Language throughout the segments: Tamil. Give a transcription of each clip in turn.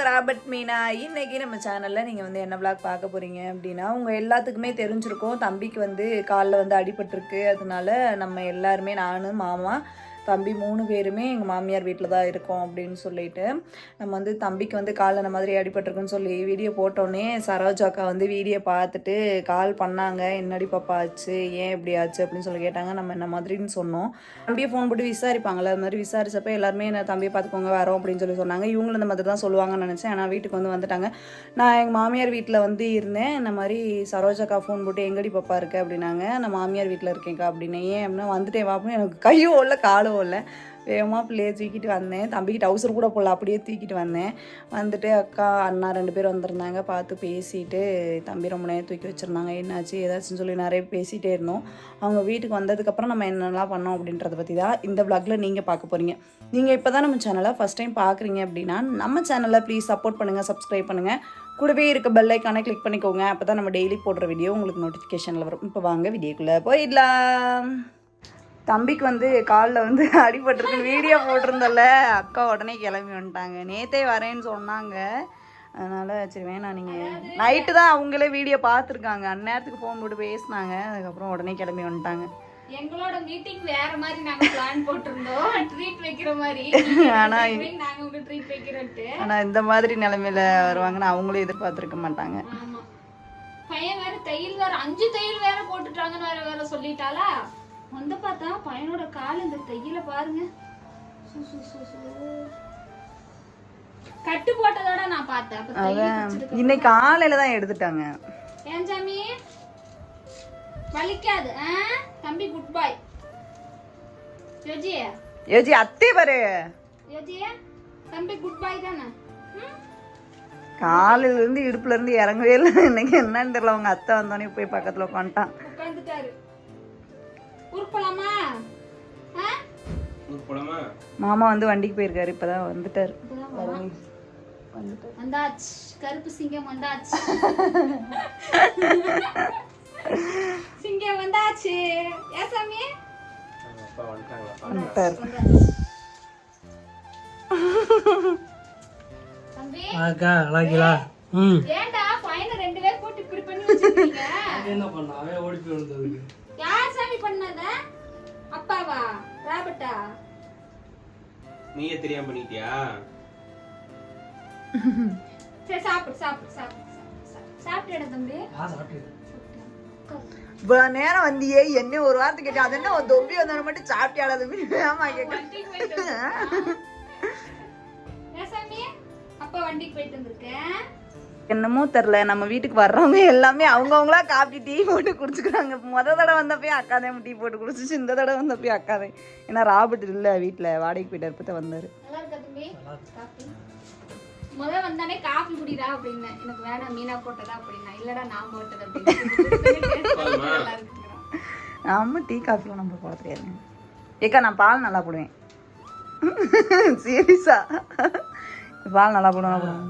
உங்கள் ராபர்ட் மீனா இன்னைக்கு நம்ம சேனலில் நீங்கள் வந்து என்ன விளாக் பார்க்க போகிறீங்க அப்படின்னா உங்கள் எல்லாத்துக்குமே தெரிஞ்சிருக்கும். தம்பிக்கு வந்து காலில் வந்து அடிபட்டிருக்கு. அதனால நம்ம எல்லாருமே நானும் மாமா தம்பி மூணு பேருமே எங்கள் மாமியார் வீட்டில் தான் இருக்கோம் அப்படின்னு சொல்லிட்டு நம்ம வந்து தம்பிக்கு வந்து காலில் அந்த மாதிரி அடிபட்டிருக்குன்னு சொல்லி வீடியோ போட்டோன்னே சரோஜா அக்கா வந்து வீடியோ பார்த்துட்டு கால் பண்ணாங்க. என்னடி பாப்பா ஆச்சு? ஏன் இப்படி ஆச்சு? அப்படின்னு சொல்லி கேட்டாங்க. நம்ம என்ன மாதிரின்னு சொன்னோம். தம்பியை ஃபோன் போட்டு விசாரிப்பாங்களே அது மாதிரி விசாரிச்சப்ப எல்லாருமே என்ன தம்பியை பார்த்துக்கோங்க வரோம் அப்படின்னு சொல்லி சொன்னாங்க. இவங்களும் இந்த மாதிரி தான் சொல்லுவாங்கன்னு நினச்சேன். ஆனால் வீட்டுக்கு வந்து வந்துட்டாங்க. நான் எங்கள் மாமியார் வீட்டில் வந்து இருந்தேன். இந்த மாதிரி சரோஜாக்கா ஃபோன் போட்டு எங்கடி பாப்பா இருக்கு? அப்படின்னாங்க. நான் மாமியார் வீட்டில் இருக்கேன்க்கா அப்படின்னு. ஏன்? அப்படின்னா வந்துட்டே வாப்புன்னு எனக்கு கையும் உள்ள காலும் ஓடல வேகமாக பிள்ளையை தூக்கிட்டு வந்தேன். தம்பிக்கு டவுசர் கூட போடல அப்படியே தூக்கிட்டு வந்தேன். வந்துட்டு அக்கா அண்ணா ரெண்டு பேர் வந்திருந்தாங்க. பார்த்து பேசிட்டு தம்பி ரொம்ப நேரம் தூக்கி வச்சுருந்தாங்க. என்னாச்சு? ஏதாச்சுன்னு சொல்லி நிறைய பேசிகிட்டே இருந்தோம். அவங்க வீட்டுக்கு வந்ததுக்கப்புறம் நம்ம என்னெல்லாம் பண்ணோம்? அப்படின்றத பற்றி தான் இந்த விளாகில் நீங்கள் பார்க்க போகிறீங்க நீங்கள் இப்போ தான் நம்ம சேனலை ஃபஸ்ட் டைம் பார்க்குறீங்க அப்படின்னா நம்ம சேனலை ப்ளீஸ் சப்போர்ட் பண்ணுங்கள் சப்ஸ்கிரைப் பண்ணுங்கள் கூடவே இருக்க பெல் கிளிக் பண்ணிக்கோங்க. அப்போ தான் நம்ம டெய்லி போடுற வீடியோ உங்களுக்கு நோட்டிஃபிகேஷனில் வரும். இப்போ வாங்க வீடியோக்குள்ளே போயிடலாம். தம்பிக்கு வந்து காலில் வந்து அடிபட்டிருக்குன்னு வீடியோ போட்டிருந்தல அக்கா உடனே கிளம்பி வந்துட்டாங்க. நேத்தே வரேன்னு சொன்னாங்க. அதனால் சரி வேணாம் நீங்கள் நைட்டு தான் அவங்களே வீடியோ பார்த்துருக்காங்க. அந்நேரத்துக்கு ஃபோன் போட்டு பேசினாங்க. அதுக்கப்புறம் உடனே கிளம்பி வந்துட்டாங்க. எங்களோட மீட்டிங் வேற மாதிரி நாங்க பிளான் போட்டிருந்தோம். ட்ரீட் வைக்கிற மாதிரி. ஆனா நாங்க உங்களுக்கு ட்ரீட் வைக்கிறோன்ட்டு. ஆனால் இந்த மாதிரி நிலைமையில வருவாங்கன்னு அவங்களும் எதிர்பார்த்துருக்க மாட்டாங்க. பையன் வேற தையல் வேற அஞ்சு தையல் வேற போட்டுட்டாங்கன்னு வேற வேற சொல்லிட்டாளா? வந்து பார்த்தா பையனோட கால் இந்த தையல பாருங்க. கட்டு போட்டதோட நான் பார்த்தேன். இன்னைக்கு காலையில் தான் எடுத்துட்டாங்க. ஏன் சாமி? வலிக்காது? தம்பி குட் பாய் யோஜி. யோஜி அத்தே பாரு. யோஜி தம்பி குட் பாய் தானே? காலையில இருந்து இடுப்புல இருந்து இறங்கவே இல்லை. இன்னைக்கு என்னன்னு தெரியல. அவங்க அத்தை வந்தோடனே போய் பக்கத்துல உட்காந்துட்டான். மாமா வந்து வண்டிக்கு போயிருக்காரு இப்பதான் வந்துட்டாரு. வந்தாச்சு. கருப்பு சிங்கம் வந்தாச்சு. சிங்கம் வந்தாச்சு. ஏ சாமி? அக்கா அழகிலா ம். ஏன்டா பையனை ரெண்டு பேர் போட்டு இப்படி பண்ணி வச்சிருக்கீங்க? என்ன பண்ண? அவன் ஓடி போய் சாமி பண்ணத? அப்பாவா? ராபர்ட்டா? நீயே தெரியாம பண்ணிட்டியா? சரி சாப்பிடு சாப்பிடு சாப்பிடு சாப்பிட்டு தம்பி? இவ்வளவு நேரம் வந்தியே என்ன ஒரு வார்த்தை கேட்டா அது என்ன தொம்பி வந்தவன மட்டும் சாப்பிட்டியாடா தம்பி? ஆமா கேட்க அப்பா வண்டிக்கு போயிட்டு வந்திருக்கேன். என்னமோ தெரில நம்ம வீட்டுக்கு வர்றவங்க எல்லாமே அவங்கவுங்களா காப்பி டீ போட்டு குடிச்சுக்கிறாங்க. முத தடவை வந்தப்பயே அக்கா தான் டீ போட்டு குடிச்சிச்சு. இந்த தடவை வந்தப்பயே அக்கா தான் ஏன்னா ராபர்ட் இல்லை வீட்டில் வாடகைக்கு போயிட்டு இருப்பத வந்தாரு. நல்லா இருக்கா தம்பி? காஃபி முத வந்தானே காஃபி குடிடா அப்படின்னேன் எனக்கு வேணாம் மீனா போட்டதா அப்படின்னா. இல்லடா நான் போட்டது அப்படின்னு. நல்லா இருக்குங்கிறான். நம்ம டீ காஃபிலாம் நம்ம போட தெரியாது. ஏக்கா நான் பால் நல்லா போடுவேன். சீரியஸா? பால் நல்லா போடுவேன் போடுவேன்.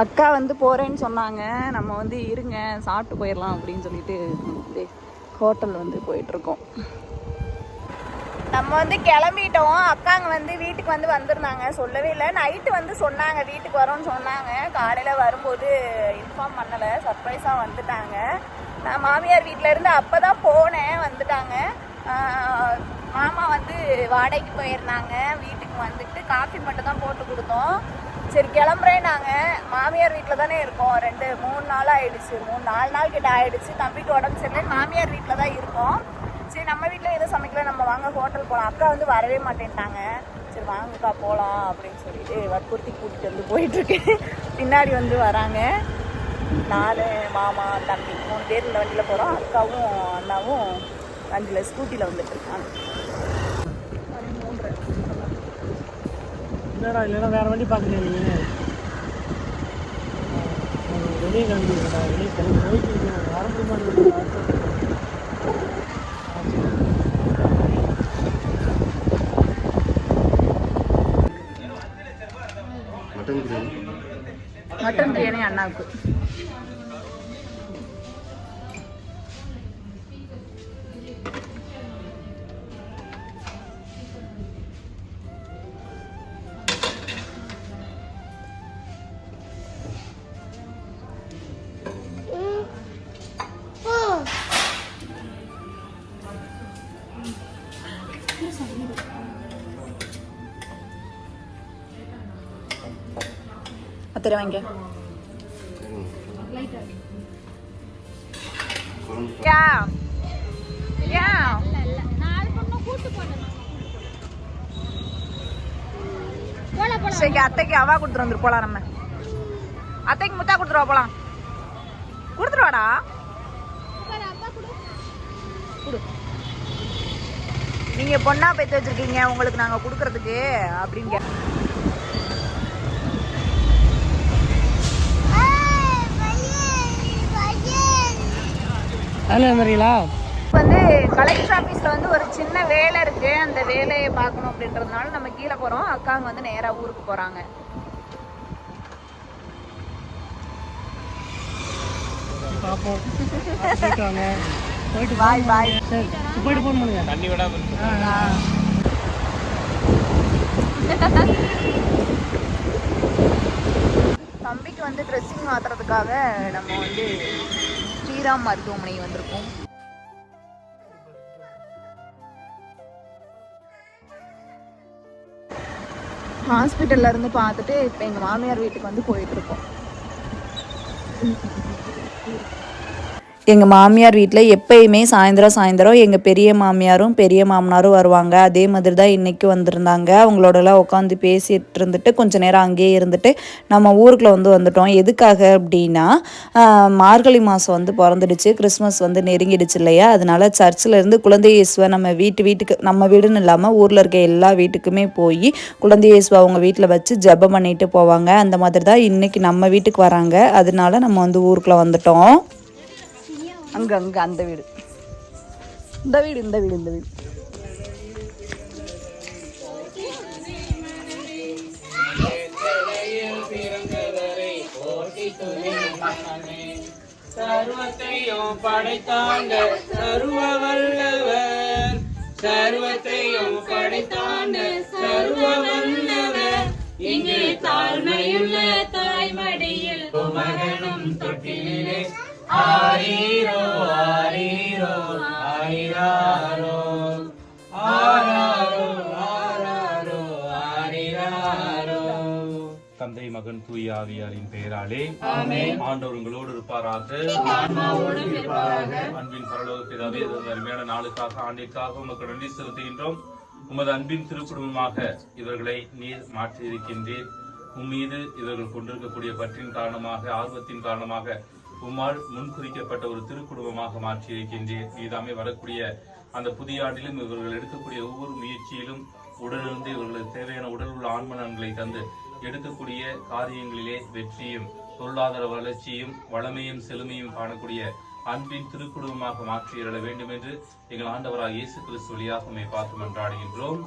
அக்கா வந்து போறேன்னு சொன்னாங்க. நம்ம வந்து இருங்க சாப்பிட்டு போயிடலாம் அப்படின்னு சொல்லிட்டு ஹோட்டல் வந்து போயிட்டு இருக்கோம் நம்ம வந்து கிளம்பிட்டோம். அக்காங்க வந்து வீட்டுக்கு வந்து வந்திருந்தாங்க. சொல்லவே இல்லை. நைட்டு வந்து சொன்னாங்க வீட்டுக்கு வரோம்னு சொன்னாங்க. காலையில் வரும்போது இன்ஃபார்ம் பண்ணலை. சர்ப்ரைஸாக வந்துட்டாங்க. நான் மாமியார் வீட்டில் இருந்து அப்போ தான் போனேன் வந்துட்டாங்க. மாமா வந்து வாடகைக்கு போயிருந்தாங்க. வீட்டுக்கு வந்துட்டு காஃபி மட்டும் தான் போட்டு கொடுத்தோம். சரி கிளம்புறேன் நாங்கள் மாமியார் வீட்டில் தானே இருக்கோம். ரெண்டு மூணு நாள் ஆயிடுச்சு. மூணு நாலு நாள் கிட்ட ஆயிடுச்சு. தம்பிக்கு உடம்பு சரியில்லை. மாமியார் வீட்டில் தான் இருக்கோம். சரி நம்ம வீட்டில் எதுவும் சமைக்கல. நம்ம வாங்க ஹோட்டல் போகலாம் அக்கா வந்து வரவே மாட்டேன்ட்டாங்க. சரி வாங்கக்கா போகலாம் அப்படின்னு சொல்லிட்டு வற்புறுத்தி கூட்டிகிட்டு வந்து போயிட்டுருக்கேன் பின்னாடி வந்து வராங்க. நாலு மாமா தம்பி மூணு பேர் இந்த வண்டியில் போகிறோம் அக்காவும் அண்ணாவும் வண்டியில் ஸ்கூட்டியில் வந்துட்டு இருக்காங்க. என்னடா இல்லைன்னா வேற வண்டி பார்க்கலையா நீங்க வெளியே கிளம்பி வெளியே கிளம்பி போயிட்டு வர முடியுமா மட்டன் பிரியாணி அண்ணாவுக்கு. தருவாங்க வாங்க சரி அத்தைக்கு அவா கொடுத்துரு வந்துரு போலாம் நம்ம அத்தைக்கு முத்தா கொடுத்துருவா போலாம் கொடுத்துருவாடா கொடு நீங்க பொண்ணா பெத்து வச்சிருக்கீங்க உங்களுக்கு நாங்க கொடுக்கறதுக்கு அப்படிங்க அதில் வந்துடுறீங்களா வந்து கலெக்டர் ஆஃபீஸில் வந்து ஒரு சின்ன வேலை இருக்கு. அந்த வேலையை பார்க்கணும் அப்படின்றதுனால நம்ம கீழே போகிறோம் அக்காங்க வந்து நேராக ஊருக்கு போகிறாங்க போயிட்டு பாய் பாய் சரி போயிட்டு ஃபோன் பண்ணுங்க. தண்ணி விடாம இருக்கு தம்பிக்கு வந்து ட்ரெஸ்ஸிங் மாத்துறதுக்காக நம்ம வந்து ஸ்ரீராம் மருத்துவமனை வந்திருக்கோம். ஹாஸ்பிட்டல்ல இருந்து பார்த்துட்டு இப்போ எங்கள் மாமியார் வீட்டுக்கு வந்து போயிட்டு இருக்கோம். எங்கள் மாமியார் வீட்டில் எப்பயுமே சாயந்தரம் சாயந்தரம் எங்கள் பெரிய மாமியாரும் பெரிய மாமனாரும் வருவாங்க. அதே மாதிரி தான் இன்றைக்கி வந்திருந்தாங்க. அவங்களோடலாம் உட்காந்து பேசிகிட்டு இருந்துட்டு கொஞ்ச நேரம் அங்கேயே இருந்துட்டு நம்ம ஊருக்குள்ள வந்து வந்துட்டோம். எதுக்காக அப்படின்னா மார்கழி மாதம் வந்து பிறந்துடுச்சு. கிறிஸ்மஸ் வந்து நெருங்கிடுச்சு இல்லையா? அதனால சர்ச்சில் இருந்து குழந்தை இயேசுவை நம்ம வீட்டு வீட்டுக்கு நம்ம வீடுன்னு இல்லாமல் ஊரில் இருக்க எல்லா வீட்டுக்குமே போய் குழந்தை இயேசுவை அவங்க வீட்டில் வச்சு ஜெபம் பண்ணிட்டு போவாங்க. அந்த மாதிரி தான் இன்றைக்கி நம்ம வீட்டுக்கு வராங்க. அதனால நம்ம வந்து ஊருக்குள்ளே வந்துட்டோம். அங்கே அங்கே அந்த வீடு. இந்த வீடு இந்த வீடு இந்த வீடு. சர்வத்தையும் படைத்தாண்ட சர்வ வல்லவர். சர்வத்தையும் படைத்தாண்ட சர்வ வல்லவர். இங்கே தாழ்மையுள்ள தாய்மடியில் குமரனும் தொட்டிலே ஆரீரோ ஆரீரோ ஆரீராரோ ஆராரோ ஆராரோ ஆரீராரோ தந்தை மகன் தூய ஆவியாரின் பெயராலே ஆண்டவர் உங்களோடு இருப்பாராக. அன்பின் பரலோக பிதாவே அருமையான நாளுக்காக ஆண்டிற்காக உமக்கு நன்றி செலுத்துகின்றோம். உமது அன்பின் திருக்குடும்பமாக இவர்களை நீர் மாற்றியிருக்கின்றீர். உம்மீது இவர்கள் கொண்டிருக்கக்கூடிய பற்றின் காரணமாக ஆர்வத்தின் காரணமாக உம்மால் முன்குறிக்கப்பட்ட ஒரு திருக்குடும்பமாக மாற்றியிருக்கின்றீர் நீதாமே வரக்கூடிய அந்த புதிய ஆண்டிலும் இவர்கள் எடுக்கக்கூடிய ஒவ்வொரு முயற்சியிலும் உடலிருந்து இவர்களுக்கு தேவையான உடல் உள்ள ஆன்ம தந்து எடுக்கக்கூடிய காரியங்களிலே வெற்றியும் பொருளாதார வளர்ச்சியும் வளமையும் செழுமையும் காணக்கூடிய அன்பின் திருக்குடும்பமாக மாற்றியிட வேண்டும் என்று எங்கள் ஆண்டவராக இயேசு கிறிஸ்து வழியாக உம்மை பார்த்து மன்றாடுகின்றோம்.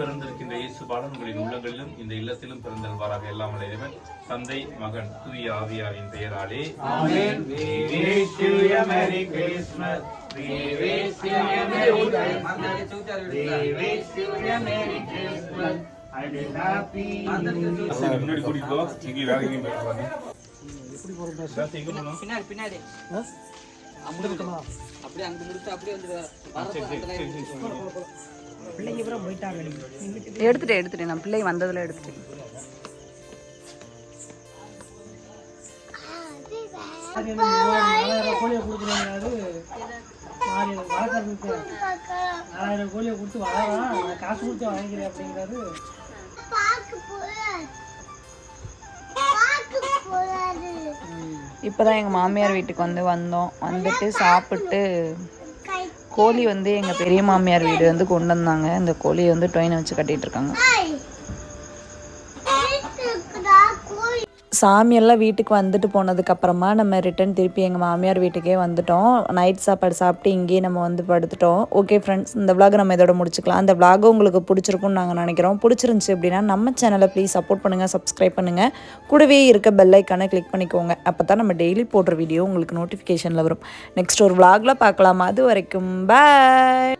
பிறந்திருக்கின்ற இயேசு பாலன் உங்களின் உள்ளங்களிலும் இந்த இல்லத்திலும் பிறந்தல்வாராக எல்லாம் இறைவன். தந்தை மகன் தூய ஆவியாரின் பெயராலே. முன்னாடி கூட்டிட்டு போ இங்கே வேலைக்கு பின்னாடி பின்னாடி. அப்படியே அங்க முடிச்சு அப்படியே பிள்ளைங்க அப்புறம் போயிட்டாங்க. எடுத்துட்டேன் எடுத்துட்டேன். நான் பிள்ளை வந்ததுல எடுத்துட்டேன். நாலாயிரம் கோழியை கொடுக்குறாங்க. அது வளர்க்கறதுக்கு நாலாயிரம் கோழியை கொடுத்து வளரான் நான் காசு கொடுத்து வாங்கிக்கிறேன் இப்போ இப்போதான் எங்கள் மாமியார் வீட்டுக்கு வந்து வந்தோம். வந்துட்டு சாப்பிட்டு கோழி வந்து எங்கள் பெரிய மாமியார் வீடு வந்து கொண்டு வந்தாங்க. இந்த கோழியை வந்து டொயினை வச்சு கட்டிட்டு இருக்காங்க சாமியெல்லாம் வீட்டுக்கு வந்துட்டு போனதுக்கப்புறமா நம்ம ரிட்டன் திருப்பி எங்கள் மாமியார் வீட்டுக்கே வந்துட்டோம். நைட் சாப்பாடு சாப்பிட்டு இங்கேயே நம்ம வந்து படுத்துட்டோம். ஓகே ஃப்ரெண்ட்ஸ் இந்த விளாக் நம்ம இதோட முடிச்சுக்கலாம். அந்த விளாகும் உங்களுக்கு பிடிச்சிருக்கும்னு நாங்கள் நினைக்கிறோம். பிடிச்சிருந்துச்சி அப்படின்னா நம்ம சேனலை ப்ளீஸ் சப்போர்ட் பண்ணுங்கள் சப்ஸ்கிரைப் பண்ணுங்கள் கூடவே இருக்க பெல் கிளிக் பண்ணிக்கோங்க. அப்போ தான் நம்ம டெய்லி போடுற வீடியோ உங்களுக்கு நோட்டிஃபிகேஷனில் வரும். நெக்ஸ்ட் ஒரு விளாகில் பார்க்கலாம். அது வரைக்கும் பாய்